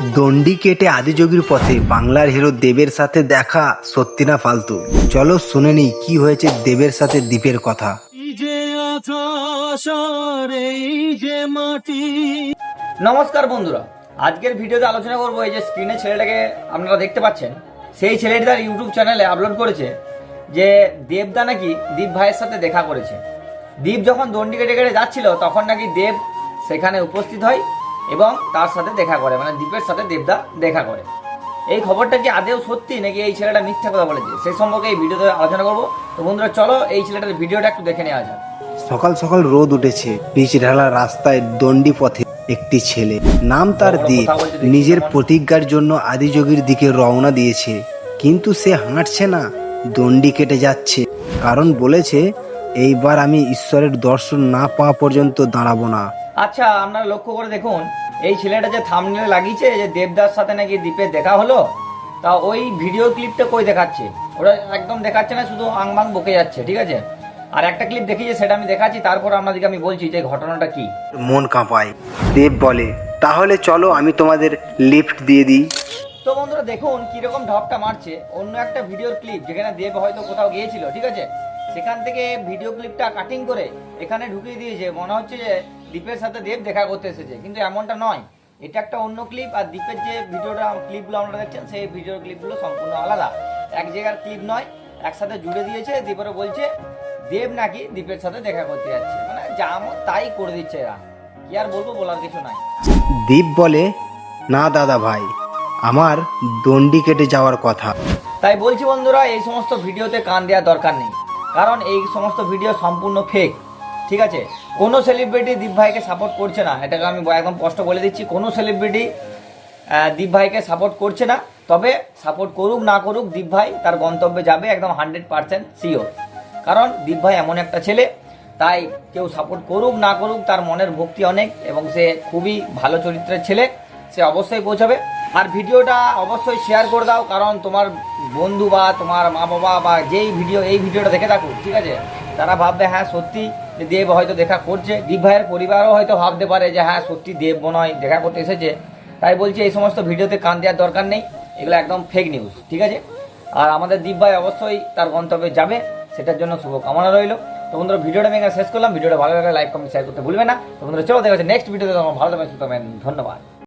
দণ্ডি কেটে আদিযোগীর পথে বাংলার হিরো দেবের সাথে দেখা সত্যি না ফালতু। চলো শুনে নিই কি হয়েছে দেবের সাথে দ্বীপের কথা। এই যে আকাশ আর এই যে মাটি। নমস্কার বন্ধুরা আজকের ভিডিওতে আলোচনা করব এই যে স্ক্রিনে ছেলেটাকে আপনারা দেখতে পাচ্ছেন। সেই ছেলেটি তার ইউটিউব চ্যানেলে আপলোড করেছে যে দেবদা নাকি দীপ ভাইয়ের সাথে দেখা করেছে। দীপ যখন দণ্ডি কেটে কেটে যাচ্ছিল তখন নাকি দেব সেখানে উপস্থিত হয়। এবং তার সাথে দেখা করে মানে দীপের সাথে দেবদা দেখা করে। এই খবরটা কি আদেও সত্যি নাকি এই ছেলেটা মিথ্যা কথা বলেছে? সেই সম্পর্কে এই ভিডিওতে আলোচনা করব। তো বন্ধুরা চলো এই ছেলেটার ভিডিওটা একটু দেখে নেওয়া যাক। সকাল সকাল রোদ উঠেছে পিচ ঢালা রাস্তায় দণ্ডি পথে একটি ছেলে। নাম তার দ্বীপ নিজের প্রতিজ্ঞার জন্য আদিযোগীর দিকে রওনা দিয়েছে। কিন্তু সে হাঁটছে না দণ্ডি কেটে যাচ্ছে। কারণ বলেছে এইবার আমি ঈশ্বরের দর্শন না পাওয়া পর্যন্ত দাঁড়াবো না। আচ্ছা আপনারা লক্ষ্য করে দেখুন এই ছেলেটা যে থামনেলে লাগিয়েছে যে দেবদার সাথে নাকি দ্বীপের দেখা হলো তা ওই ভিডিও ক্লিপটা কই দেখাচ্ছে? ওটা একদম দেখাচ্ছে না শুধু আংবাং বকে যাচ্ছে ঠিক আছে? আর একটা ক্লিপ দেখিয়েছে সেটা আমি দেখাচ্ছি তারপর আপনাদেরকে আমি বলছি যে ঘটনাটা কি। মন কাঁপায় দেব বলে তাহলে চলো আমি তোমাদের লিফট দিয়ে দিই। তো বন্ধুরা দেখুন কীরকম ঢপটা মারছে অন্য একটা ভিডিওর ক্লিপ যেখানে দেব হয়তো কোথাও গিয়েছিল ঠিক আছে? সেখান থেকে ভিডিও ক্লিপটা কাটিং করে এখানে ঢুকিয়ে দিয়েছে মনে হচ্ছে যে দীপের সাথে দেব দেখা করতে এসেছে কিন্তু এমনটা নয়। এটা একটা অন্য ক্লিপ আর দীপের যে ভিডিওটা ক্লিপগুলো আপনারা দেখছেন সেই ভিডিওর ক্লিপগুলো সম্পূর্ণ আলাদা। এক জায়গার ক্লিপ নয় একসাথে জুড়ে দিয়েছে দীপেরও বলছে দেব নাকি দীপের সাথে দেখা করতে যাচ্ছে? মানে যা তাই করে দিচ্ছে এরা। কি আর বলব বলার কিছু নাই। দীপ বলে না দাদা ভাই আমার দণ্ডি কেটে যাওয়ার কথা। তাই বলছি বন্ধুরা এই সমস্ত ভিডিওতে কান দেওয়ার দরকার নেই। কারণ এই সমস্ত ভিডিও সম্পূর্ণ ফেক ঠিক আছে? কোনো সেলিব্রিটি দীপ ভাইকে সাপোর্ট করছে না। এটাকে আমি একদম স্পষ্ট বলে দিচ্ছি, কোনো সেলিব্রিটি দীপ ভাইকে সাপোর্ট করছে না। তবে সাপোর্ট করুক, না করুক, দীপ ভাই তার গন্তব্যে যাবে একদম হান্ড্রেড পার্সেন্ট শিওর কারণ দীপ ভাই এমন একটা ছেলে, তাই কেউ সাপোর্ট করুক, না করুক, তার মনের ভক্তি অনেক এবং সে খুবই ভালো চরিত্রের ছেলে, সে অবশ্যই পৌঁছাবে। আর ভিডিওটা অবশ্যই শেয়ার করে দাও, কারণ তোমার বন্ধু বা তোমার মা বাবা বা যেই ভিডিও, এই ভিডিওটা দেখে থাকুক, ঠিক আছে? তারা ভাববে হ্যাঁ সত্যি দেব হয়তো দেখা করছে। দীপ ভাইয়ের পরিবারও হয়তো ভাবতে পারে যে হ্যাঁ সত্যি দেব হয় দেখা করতে এসেছে। তাই বলছি, এই সমস্ত ভিডিওতে কান দেওয়ার দরকার নেই। এগুলো একদম ফেক নিউজ ঠিক আছে? আর আমাদের দীপ ভাই অবশ্যই তার গন্তব্যে যাবে। সেটার জন্য শুভকামনা রইল। তো বন্ধুরা, ভিডিওটা আমি শেষ করলাম। ভিডিওটা ভালো লাগলে লাইক কমেন্ট শেয়ার করতে ভুলবে না। তো বন্ধুরা, চলো দেখা যাচ্ছে নেক্সট ভিডিওতে তোমার ভালো ধন্যবাদ।